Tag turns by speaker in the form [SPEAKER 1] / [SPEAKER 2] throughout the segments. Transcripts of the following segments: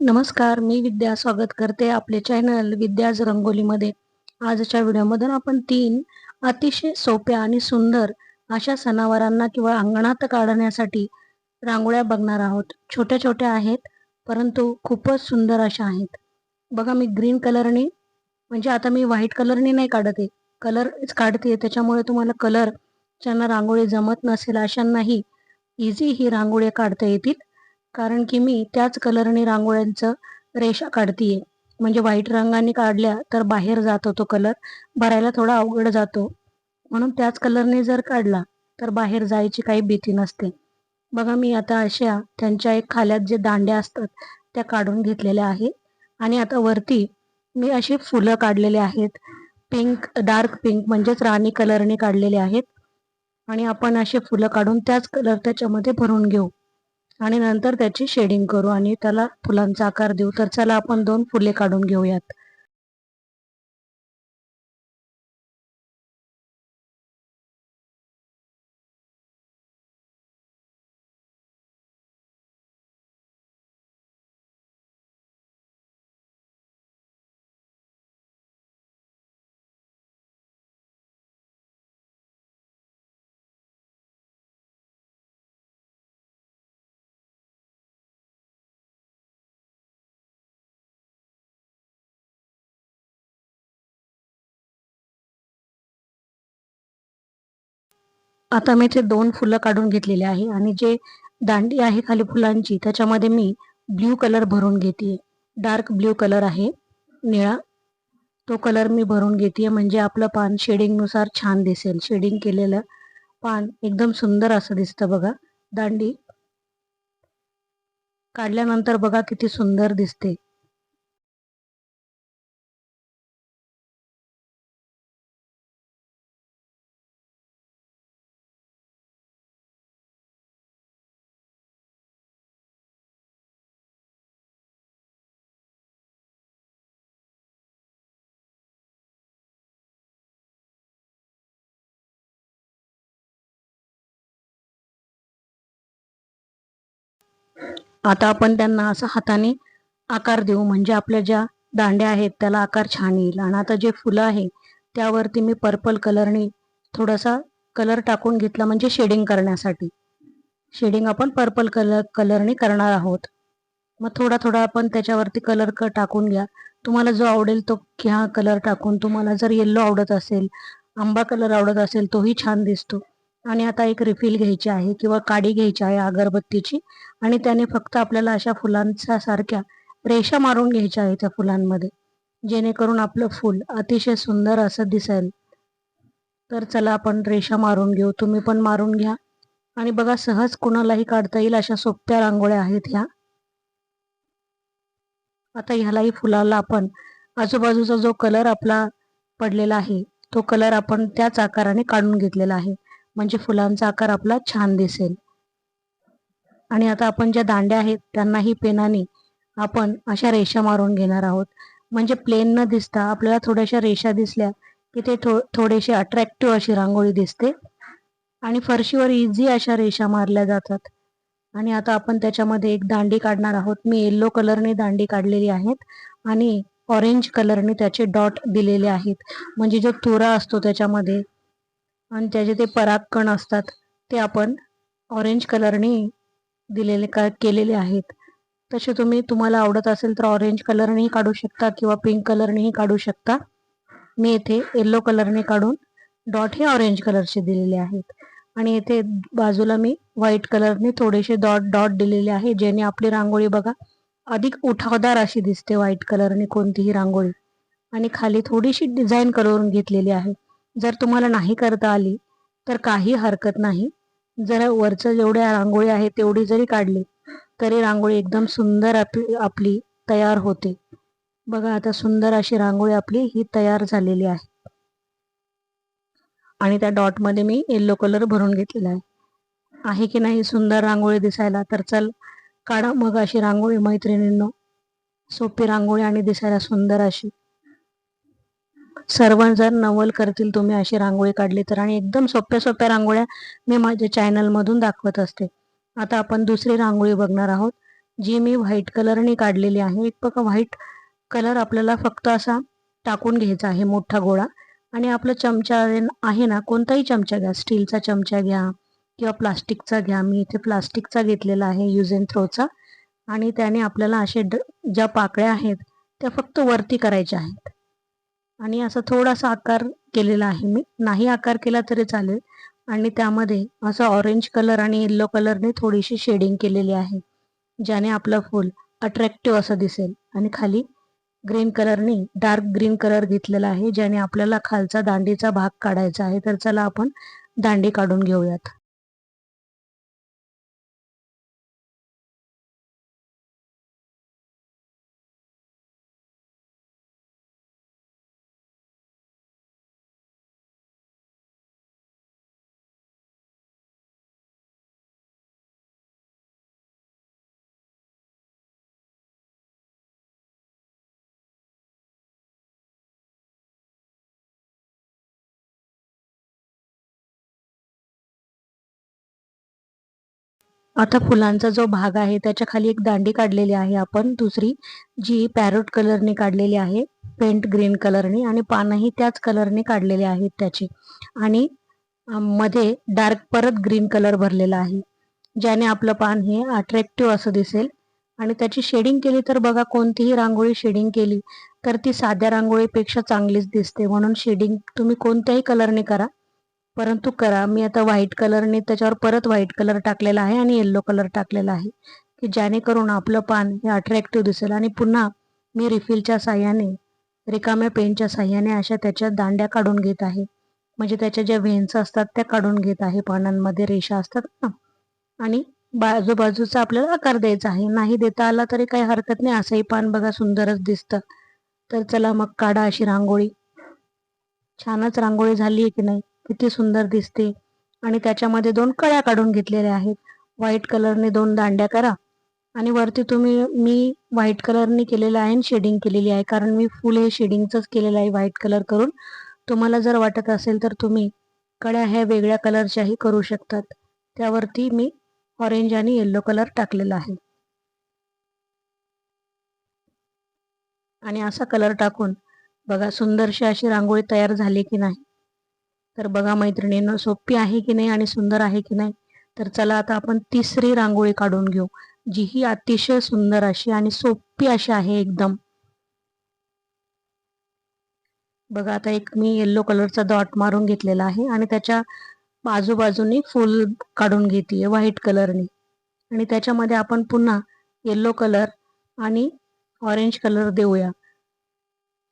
[SPEAKER 1] नमस्कार मी विद्या स्वागत करते आपले चॅनल विद्याज रंगोलीमध्ये. आजच्या व्हिडिओमध्ये आपण तीन अतिशय सोप्या आणि सुंदर अशा सणावारांना किंवा अंगणात काढण्यासाठी रांगोळ्या बघणार आहोत. छोट्या छोट्या आहेत परंतु खूपच सुंदर अशा आहेत. बघा मी ग्रीन कलरने म्हणजे आता मी व्हाईट कलरने नाही काढत आहे. कलर काढते त्याच्यामुळे तुम्हाला कलर ज्यांना रांगोळी जमत नसेल अशांनाही इझी ही रांगोळी काढता येतील. कारण की मी त्याच कलरने रांगोळ्यांचं रेषा काढतीये. म्हणजे व्हाईट रंगाने काढल्या तर बाहेर जातो तो कलर भरायला थोडा अवघड जातो. म्हणून त्याच कलरने जर काढला तर बाहेर जायची काही भीती नसते. बघा मी आता अशा त्यांच्या एक खाल्यात जे दांड्या असतात त्या काढून घेतलेल्या आहे आणि आता वरती मी अशी फुलं काढलेले आहेत. पिंक डार्क पिंक म्हणजेच राणी कलरने काढलेले आहेत. आणि आपण असे फुलं काढून त्याच कलर त्याच्यामध्ये भरून घेऊ. आणि नंतर त्याची शेडिंग करू आणि त्याला फुलांचा आकार देऊ. तर चला आपण दोन फुले काढून घेऊयात. आता मी ते दोन फुलं काढून घेतलेले आहे आणि जे दांडी आहे खाली फुलांची त्याच्यामध्ये मी ब्ल्यू कलर भरून घेते डार्क ब्ल्यू कलर आहे निळा. तो कलर मी भरून घेते म्हणजे आपलं पान शेडिंगनुसार छान दिसेल. शेडिंग केलेलं पान एकदम सुंदर असं दिसतं बघा. दांडी काढल्यानंतर बघा किती सुंदर दिसते. आता आपण त्यांना असं हाताने आकार देऊ. म्हणजे आपल्या ज्या दांड्या आहेत त्याला आकार छान येईल. आणि आता जे फुलं आहे त्यावरती मी पर्पल कलरने थोडासा कलर टाकून घेतला म्हणजे शेडिंग करण्यासाठी. शेडिंग आपण पर्पल कलर कलरने करणार आहोत. मग थोडा थोडा आपण त्याच्यावरती कलर क टाकून घ्या. तुम्हाला जो आवडेल तो घ्या कलर टाकून. तुम्हाला जर येल्लो आवडत असेल आंबा कलर आवडत असेल तोही छान दिसतो. आणि आता एक रिफिल घ्यायची आहे किंवा काडी घ्यायची आहे अगरबत्तीची आणि त्याने फक्त आपल्याला अशा फुलांच्या सारख्या रेषा मारून घ्यायच्या आहे त्या फुलांमध्ये. जेणेकरून आपलं फूल अतिशय सुंदर असं दिसेल. तर चला आपण रेषा मारून घेऊ. तुम्ही पण मारून घ्या. आणि बघा सहज कुणालाही काढता येईल अशा सोप्या रांगोळ्या आहेत ह्या. आता ह्यालाही फुलाला आपण आजूबाजूचा जो कलर आपला पडलेला आहे तो कलर आपण त्याच आकाराने काढून घेतलेला आहे. म्हणजे फुलांचा आकार आपला छान दिसेल. आणि आता आपण ज्या दांड्या आहेत त्यांनाही पेनाने आपण अशा रेषा मारून घेणार आहोत. म्हणजे प्लेन न दिसता आपल्याला थोड्याशा रेषा दिसल्या की ते थो थोडेसे अट्रॅक्टिव्ह अशी रांगोळी दिसते. आणि फरशीवर इझी अशा रेषा मारल्या जातात. आणि आता आपण त्याच्यामध्ये एक दांडी काढणार आहोत. मी येल्लो कलरने दांडी काढलेली आहेत आणि ऑरेंज कलरने त्याचे डॉट दिलेले आहेत. म्हणजे जो तुरा असतो त्याच्यामध्ये आणि त्याचे ते परागकण असतात ते आपण ऑरेंज कलरने दिलेले का केलेले आहेत. तसे तुम्ही तुम्हाला आवडत असेल तर ऑरेंज कलरनेही काढू शकता किंवा पिंक कलरनेही काढू शकता. मी येथे येल्लो कलरने काढून डॉट हे ऑरेंज कलरचे दिलेले आहेत. आणि येथे बाजूला मी व्हाईट कलरने थोडेसे डॉट डॉट दिलेले आहे ज्याने आपली रांगोळी बघा अधिक उठावदार अशी दिसते व्हाईट कलरने कोणतीही रांगोळी. आणि खाली थोडीशी डिझाईन करून घेतलेली आहे. जर तुम्हाला नाही करता आली तर काही हरकत नाही. जर वरचं जेवढ्या रांगोळी आहे तेवढी जरी काढली तरी रांगोळी एकदम सुंदर आपली तयार होते. बघा आता सुंदर अशी रांगोळी आपली ही तयार झालेली आहे. आणि त्या डॉटमध्ये मी येल्लो कलर भरून घेतलेला आहे. आहे की नाही सुंदर रांगोळी दिसायला तर चल काढा मग अशी रांगोळी मैत्रिणींनो. सोपी रांगोळी आणि दिसायला सुंदर अशी. सर्व जर नवल करतील तुम्ही अशी रांगोळी काढली तर. आणि एकदम सोप्या सोप्या रांगोळ्या मी माझ्या चॅनलमधून दाखवत असते. आता आपण दुसरी रांगोळी बघणार आहोत जी मी व्हाईट कलरने काढलेली आहे. एक बघा व्हाईट कलर आपल्याला फक्त असा टाकून घ्यायचा आहे मोठा गोळा. आणि आपला चमचा आहे ना कोणताही चमचा घ्या. स्टीलचा चमचा घ्या किंवा प्लास्टिकचा घ्या. मी इथे प्लास्टिकचा घेतलेला आहे यूज अँड थ्रोचा. आणि त्याने आपल्याला असे ड ज्या पाकळ्या आहेत त्या फक्त वरती करायच्या आहेत. आणि असा थोडासा आकार केलेला आहे मी. नाही आकार केला तरी चालेल. आणि त्यामध्ये असं ऑरेंज कलर आणि येल्लो कलरने थोडीशी शेडिंग केलेली आहे ज्याने आपलं फूल अट्रॅक्टिव्ह असं दिसेल. आणि खाली ग्रीन कलरने डार्क ग्रीन कलर घेतलेला आहे ज्याने आपल्याला खालचा दांडीचा भाग काढायचा आहे. तर चला आपण दांडी काढून घेऊयात. आता फुलांचा जो भाग आहे त्याच्याखाली एक दांडी काढलेली आहे आपण. दुसरी जी पॅरोट कलरने काढलेली आहे पेंट ग्रीन कलरने आणि पानही त्याच कलरने काढलेले आहेत त्याचे. आणि मध्ये डार्क परत ग्रीन कलर भरलेला आहे. ज्याने आपलं पान हे अट्रॅक्टिव्ह असं दिसेल. आणि त्याची शेडिंग केली तर बघा कोणतीही रांगोळी शेडिंग केली तर ती साध्या रांगोळीपेक्षा चांगलीच दिसते. म्हणून शेडिंग तुम्ही कोणत्याही कलरने करा. परंतु करा मी आता व्हाईट कलरने त्याच्यावर परत व्हाईट कलर टाकलेला आहे आणि येल्लो कलर टाकलेला आहे की जेणेकरून आपलं पान हे अट्रॅक्टिव्ह दिसेल आणि पुन्हा मी रिफिलच्या साह्याने रिकाम्या पेनच्या साह्याने अशा त्याच्या दांड्या काढून घेत आहे. म्हणजे त्याच्या ज्या व्हेन्स असतात त्या काढून घेत आहे पानांमध्ये रेषा असतात ना. आणि बाजूबाजूचा आपल्याला आकार द्यायचा आहे. नाही देता आला तरी काही हरकत नाही. असंही पान बघा सुंदरच दिसतं. तर चला मग काढा अशी रांगोळी. छानच रांगोळी झाली आहे की नाही? किती सुंदर दिसते. आणि त्याच्यामध्ये दोन कळ्या काढून घेतलेल्या आहेत. व्हाईट कलरने दोन दांड्या करा. आणि वरती तुम्ही मी व्हाईट कलरने केलेलं आहे आणि शेडिंग केलेली आहे. कारण मी फुल हे शेडिंगच केलेलं आहे व्हाईट कलर करून. तुम्हाला जर वाटत असेल तर तुम्ही कळ्या ह्या वेगळ्या कलरच्याही करू शकतात. त्यावरती मी ऑरेंज आणि येल्लो कलर टाकलेला आहे. आणि असा कलर टाकून बघा सुंदरशी अशी रांगोळी तयार झाली की नाही. तर बघा मैत्रिणींना सोपी आहे की नाही आणि सुंदर आहे की नाही? तर चला आता आपण तिसरी रांगोळी काढून घेऊ जी ही अतिशय सुंदर अशी आणि सोपी अशी आहे एकदम. बघा आता एक मी येल्लो कलरचा डॉट मारून घेतलेला आहे आणि त्याच्या बाजूबाजूनी फुल काढून घेते व्हाईट कलरने आणि त्याच्यामध्ये आपण पुन्हा येल्लो कलर आणि ऑरेंज कलर देऊया.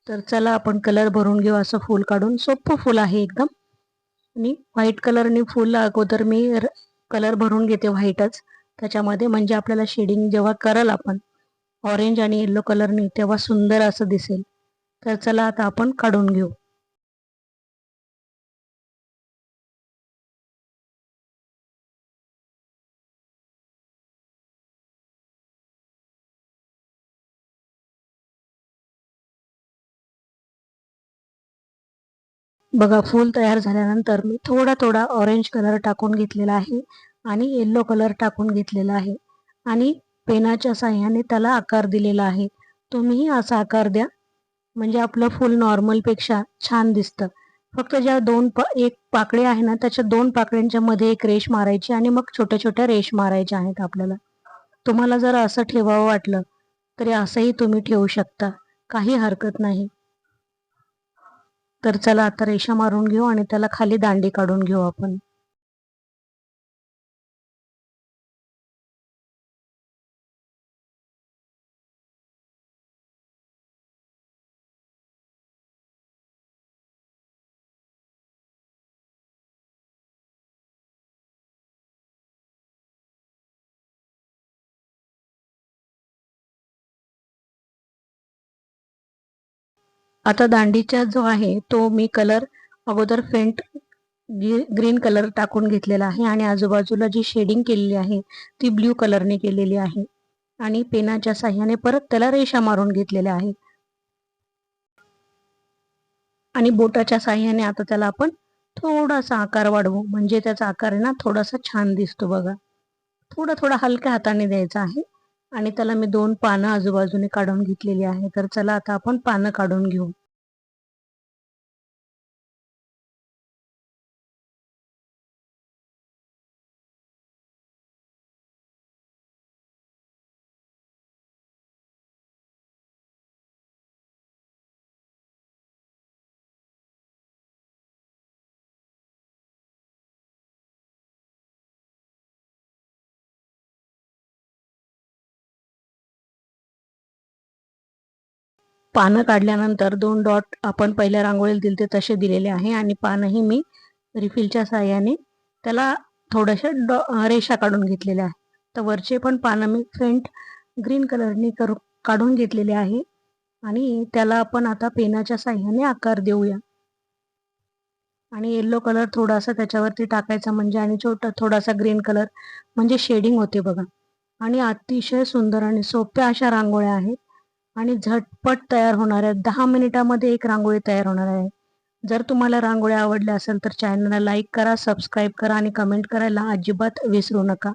[SPEAKER 1] तर चला आपण कलर भरून घेऊ असं फुल काढून. सोपं फुल आहे एकदम. आणि व्हाईट कलरने फुल अगोदर मी कलर भरून घेते व्हाईटच त्याच्यामध्ये म्हणजे आपल्याला शेडिंग जेव्हा करल आपण ऑरेंज आणि येल्लो कलरने तेव्हा सुंदर असं दिसेल. तर चला आता आपण काढून घेऊ. बघा फूल तयार झाल्यानंतर मी थोडा थोडा ऑरेंज कलर टाकून घेतलेला आहे आणि येल्लो कलर टाकून घेतलेला आहे आणि पेनाच्या साह्याने त्याला आकार दिलेला आहे. तुम्हीही असा आकार द्या म्हणजे आपलं फूल नॉर्मलपेक्षा छान दिसतं. फक्त ज्या दोन पा एक पाकळी आहे ना त्याच्या दोन पाकळ्यांच्या मध्ये एक रेश मारायची आणि मग छोट्या छोट्या रेश मारायच्या आहेत आपल्याला. तुम्हाला जर असं ठेवावं वाटलं तरी असंही तुम्ही ठेवू शकता. काही हरकत नाही. तर चला आता रेषा मारून घेऊ आणि त्याला खाली दांडी काढून घेऊ आपण. आता दांडीचा जो आहे तो मी कलर अगोदर फेंट ग्रीन कलर टाकून घेतलेला आहे आणि आजूबाजूला जी शेडिंग केलेली आहे ती ब्ल्यू कलरने केलेली आहे. आणि पेनाच्या साह्याने परत त्याला रेषा मारून घेतलेल्या आहे आणि बोटाच्या साह्याने आता त्याला आपण थोडासा आकार वाढवू. म्हणजे त्याचा आकार ना थोडासा छान दिसतो बघा. थोडा थोडा हलक्या हाताने द्यायचा आहे. आणि त्याला मी दोन पानं आजूबाजूने काढून घेतलेली आहे. तर चला आता आपण पानं काढून घेऊ. पानं काढल्यानंतर दोन डॉट आपण पहिल्या रांगोळीला दिले ते तसे दिलेले आहे आणि पानंही मी रिफिलच्या साह्याने त्याला थोड्याशा डॉ रेषा काढून घेतलेल्या आहे. तर वरचे पण पानं मी फेंट ग्रीन कलरने करू काढून घेतलेले आहे आणि त्याला आपण आता पेनाच्या साह्याने आकार देऊया. आणि येल्लो कलर थोडासा त्याच्यावरती टाकायचा म्हणजे आणि छोटा थोडासा ग्रीन कलर म्हणजे शेडिंग होते बघा. आणि अतिशय सुंदर आणि सोप्या अशा रांगोळ्या आहेत. आणि झटपट तयार होणार आहे. दहा मिनिटामध्ये एक रांगोळी तयार होणार आहे. जर तुम्हाला रांगोळ्या आवडल्या असेल तर चॅनलला लाईक करा सबस्क्राईब करा आणि कमेंट करायला अजिबात विसरू नका.